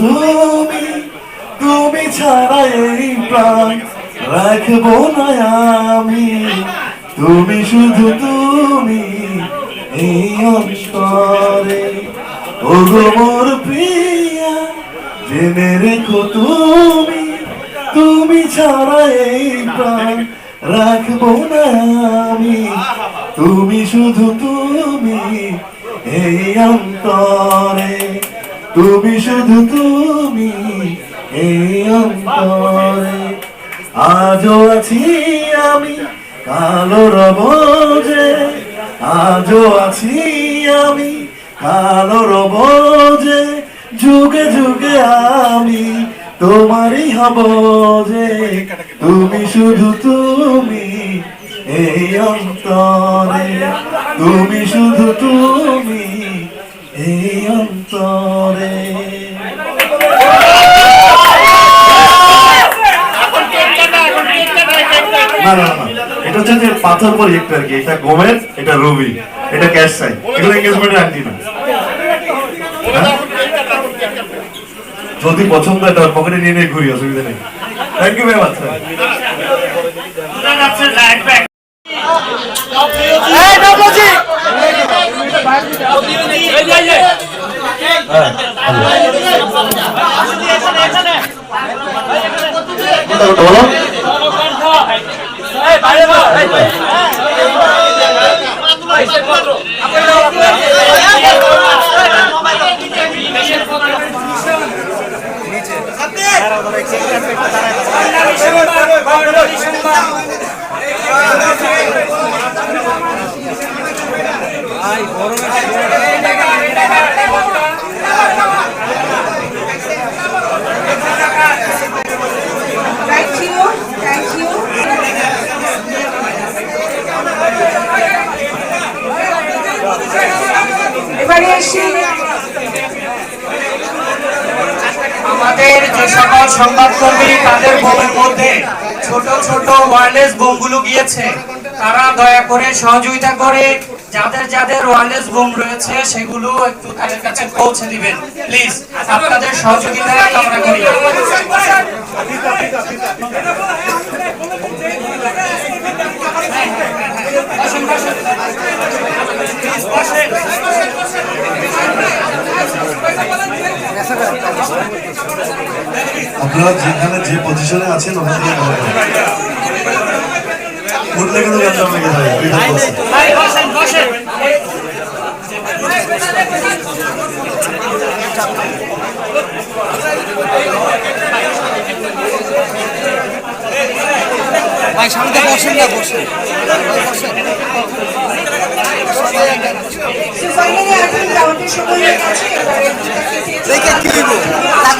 তুমি তুমি ছাড়া এই প্রাণ রাখব না আমি। তুমি শুধু তুমি এই অন্তরে। ওগো মোর প্রিয়া জেনে রেখো তুমি তুমি ছাড়া এই প্রাণ রাখব না আমি। তুমি শুধু তুমি এই অন্তরে, তুমি শুধু তুমি এই অন্তরে। আজও আছি আমি কালো রব যে আজও আছি আমি কালো রব যে যুগে যুগে আমি তোমারই হব যে, তুমি শুধু তুমি এই অন্তরে। তুমি এই অন্তরে না না না এটা হচ্ছে যে পাথর প্রজেক্ট আর কি। এটা গোমের এটা রবি এটা ক্যাশ সাই এগুলো এঙ্গেজমেন্টের আন্টি না। হ্যাঁ? যদি পছন্দ হয় তার পকেটে নিয়ে নিয়ে ঘুরি অসুবিধা নেই। থ্যাংক ইউ ভেরি মাচ বলো? Thank you, thank you. এবারে এসে আমাদের সকল সংবাদকর্মী তাদের বোমের মধ্যে ছোট ছোট ওয়্যারলেস বোমগুলো গিয়েছে, তারা দয়া করে সহযোগিতা করে, যাদের যাদের ওয়্যারলেস বোম রয়েছে সেগুলো একটু তাদের কাছে পৌঁছে দিবেন। প্লিজ আপনাদের সহযোগিতা কামনা করি। আপনারা যেখানে যে পজিশনে আছেন ওখান থেকে। উঠলে কিন্তু বসে। ভাই সামনে বসেন না বসেন So finally, I think আমাদের সময় হয়ে গেছে এবারে দেখে কি হইব তাকে দেখে অনেক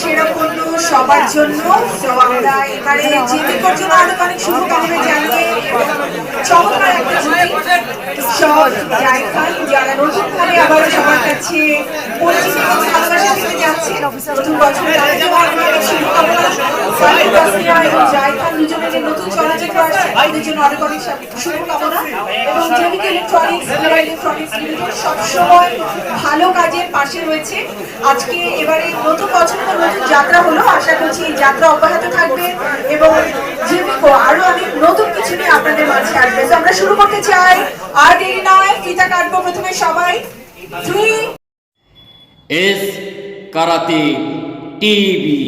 সেরকম সবার জন্য। তো আমরা এবারে জেমিকোর জন্য আরও অনেক শুভকামনা জানিয়ে চমৎকার একটা সব জায়গায় যারা আবার সবার কাছে পরিচিত ভালোবাসা দিতে যাচ্ছে, নতুন বছর তাদের অনেক অনেক তাসমিয়া এবং জায়খান দুজনের যে নতুন তাদের জন্য অনেক অনেক শুভকামনা এবং জেমিকো ইলেকট্রনিক্স ইলেকট্রনিক্স লিমিটেড সবসময় ভালো কাজের পাশে রয়েছে, আজকে এবারে নতুন বছর নতুন যাত্রা হলো, আশা করছি এই যাত্রা অব্যাহত থাকবে এবং জীবিকো আরও অনেক নতুন কিছু নিয়ে আপনাদের মাঝে আসবে। তো আমরা শুরু করতে চাই, আর দেরি নয় ফিতা কাটবো প্রথমে সবাই। Three S karate TV.